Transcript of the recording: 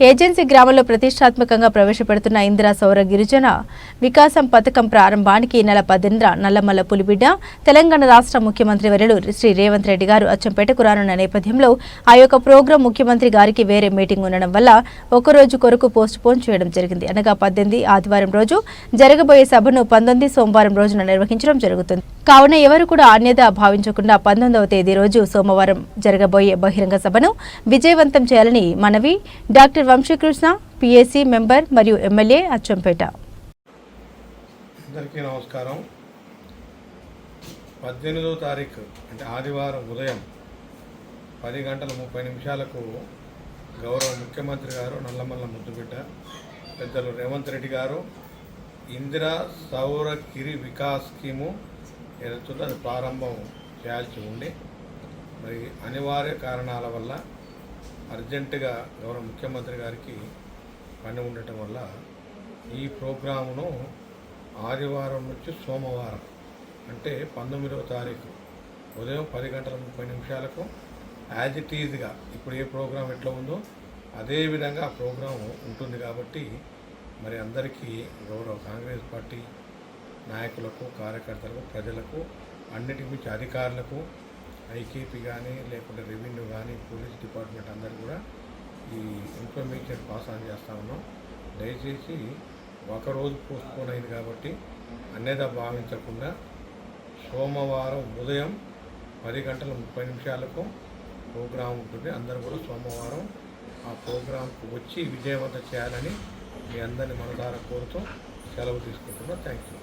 Agency గ్రామంలో ప్రతిష్టాత్మకంగా ప్రవేశపెడుతున్న ఇందిరా సౌర గిరిజన వికాసం పథకం ప్రారంభానికి ఈ నెల పద్దెనిమిదిన నల్లమల్ల పులిబిడ్డ తెలంగాణ రాష్ట్ర ముఖ్యమంత్రి వర్యులు శ్రీ రేవంత్ రెడ్డి గారు అచ్చంపేటకు రానున్న నేపథ్యంలో ఆ యొక్క ప్రోగ్రాం ముఖ్యమంత్రి గారికి వేరే మీటింగ్ ఉండడం వల్ల ఒకరోజు కొరకు పోస్ట్ పోన్ చేయడం జరిగింది. అనగా పద్దెనిమిది ఆదివారం రోజు జరగబోయే సభను పంతొమ్మిది సోమవారం రోజున నిర్వహించడం జరుగుతుంది. కావున ఎవరు కూడా అన్యత భావించకుండా పంతొమ్మిదవ తేదీ రోజు సోమవారం జరగబోయే బహిరంగ సభను విజయవంతం చేయాలని మనవి డాక్టర్ వంశీకృష్ణ పిఎస్సి మెంబర్ మరియు ఎమ్మెల్యే అచ్చంపేట. అందరికీ నమస్కారం. పద్దెనిమిదవ తారీఖు అంటే ఆదివారం ఉదయం పది గంటల ముప్పై నిమిషాలకు గౌరవ ముఖ్యమంత్రి గారు నల్లమల్ల ముద్దుబిడ్డ పెద్దలు రేవంత్ రెడ్డి గారు ఇందిరా సౌర గిరి వికాస్ స్కీము ఏదైతుందో అది ప్రారంభం చేయాల్సి ఉండి మరి అనివార్య కారణాల వల్ల అర్జెంటుగా గౌరవ ముఖ్యమంత్రి గారికి పని ఉండటం వల్ల ఈ ప్రోగ్రామును ఆదివారం నుంచి సోమవారం అంటే పంతొమ్మిదవ తారీఖు ఉదయం పది గంటల ముప్పై నిమిషాలకు యాజ్ ఇట్ ఈజ్గా ఇప్పుడు ఏ ప్రోగ్రాం ఎట్లా ఉందో అదే విధంగా ఆ ప్రోగ్రాం ఉంటుంది కాబట్టి మరి అందరికీ గౌరవ కాంగ్రెస్ పార్టీ నాయకులకు కార్యకర్తలకు ప్రజలకు అన్నిటి మించి అధికారులకు ఐకేపీ కానీ లేకుంటే రెవెన్యూ కానీ పోలీస్ డిపార్ట్మెంట్ అందరు కూడా ఈ ఇన్ఫర్మేషన్ పాస్ ఆన్ చేస్తా ఉన్నాం. దయచేసి ఒకరోజు పోస్ట్పోన్ అయింది కాబట్టి అన్నేదా భావించకుండా సోమవారం ఉదయం పది గంటల ముప్పై నిమిషాలకు ప్రోగ్రాం ఉంటుంది. అందరూ కూడా సోమవారం ఆ ప్రోగ్రాంకు వచ్చి విజయవంతం చేయాలని మీ అందరిని మనదారా కోరుతూ సెలవు తీసుకుంటున్నాం. Thank you